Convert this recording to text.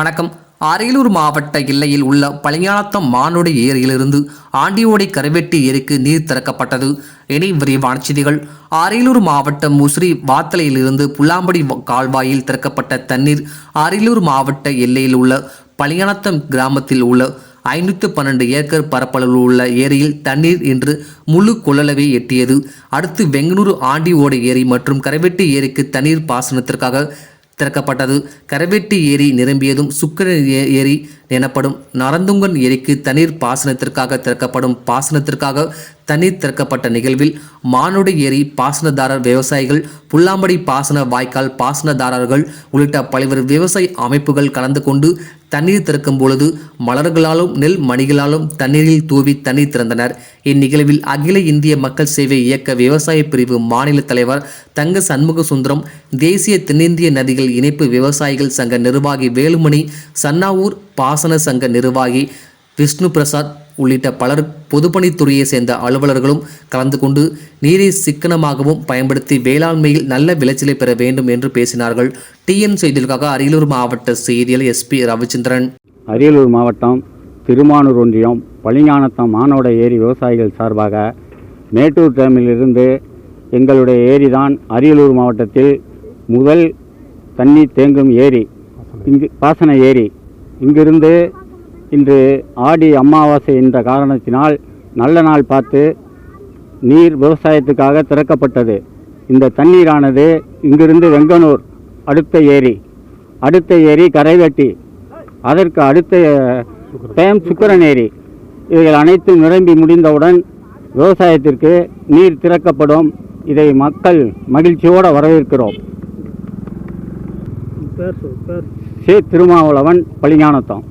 வணக்கம். அரியலூர் மாவட்ட எல்லையில் உள்ள பழையானத்தம் மானுடை ஏரியிலிருந்து ஆண்டியோடை கருவெட்டி ஏரிக்கு நீர் திறக்கப்பட்டது. இனி விரிவான செய்திகள். அரியலூர் மாவட்டம் முசிறி வாத்தலையிலிருந்து புல்லாம்படி கால்வாயில் திறக்கப்பட்ட தண்ணீர் அரியலூர் மாவட்ட எல்லையில் உள்ள பழையானத்தம் கிராமத்தில் உள்ள ஐநூற்று பன்னெண்டு ஏக்கர் பரப்பளவில் உள்ள ஏரியில் தண்ணீர் இன்று முழு கொள்ளளவை எட்டியது. அடுத்து வெங்கனூர் ஆண்டியோடை ஏரி மற்றும் கரைவெட்டி ஏரிக்கு தண்ணீர் பாசனத்திற்காக திறக்கப்பட்டது. கரவெட்டி ஏரி நிரம்பியதும் சுக்கர ஏரி எனப்படும் நரந்துங்கன் ஏரிக்கு தண்ணீர் பாசனத்திற்காக திறக்கப்படும் பாசனத்திற்காக தண்ணீர் திறக்கப்பட்ட நிகழ்வில் மானுட ஏரி பாசனதாரர் விவசாயிகள் புல்லாம்படி பாசன வாய்க்கால் பாசனதாரர்கள் உள்ளிட்ட பல்வேறு விவசாய அமைப்புகள் கலந்து கொண்டு தண்ணீர் திறக்கும் பொழுது மலர்களாலும் நெல் மணிகளாலும் தண்ணீரில் தூவி தண்ணீர் திறந்தனர். இந்நிகழ்வில் அகில இந்திய மக்கள் சேவை இயக்க விவசாய பிரிவு மாநில தலைவர் தங்க சண்முக சுந்தரம் தேசிய தென்னிந்திய நதிகள் இணைப்பு விவசாயிகள் சங்க நிர்வாகி வேலுமணி சன்னாவூர் பாசன சங்க நிர்வாகி விஷ்ணு பிரசாத் உள்ளிட்ட பலர் பொதுப்பணித்துறையை சேர்ந்த அலுவலர்களும் கலந்து கொண்டு நீரை சிக்கனமாகவும் பயன்படுத்தி வேளாண்மையில் நல்ல விளைச்சலை பெற வேண்டும் என்று பேசினார்கள். டிஎன் செய்திகளுக்காக அரியலூர் மாவட்ட செய்தியாளர் எஸ்பி ரவிச்சந்திரன். அரியலூர் மாவட்டம் திருமானூர் ஒன்றியம் பழிஞானத்தம் மானோட ஏரி விவசாயிகள் சார்பாக மேட்டூர் டேமிலிருந்து எங்களுடைய ஏரி தான் அரியலூர் மாவட்டத்தில் முதல் தண்ணீர் தேங்கும் ஏரி. இங்கு பாசன ஏரி. இங்கிருந்து இன்று ஆடி அமாவாசை என்ற காரணத்தினால் நல்ல நாள் பார்த்து நீர் விவசாயத்துக்காக திறக்கப்பட்டது. இந்த தண்ணீரானது இங்கிருந்து வெங்கனூர் அடுத்த ஏரி அடுத்த ஏரி கரைவெட்டி அதற்கு அடுத்த டேம் சுக்கரன் ஏரி இவைகள் அனைத்தும் நிரம்பி முடிந்தவுடன் விவசாயத்திற்கு நீர் திறக்கப்படும். இதை மக்கள் மகிழ்ச்சியோடு வரவேற்கிறோம். ஸ்ரீ திருமாவளவன் பழிஞானத்தம்.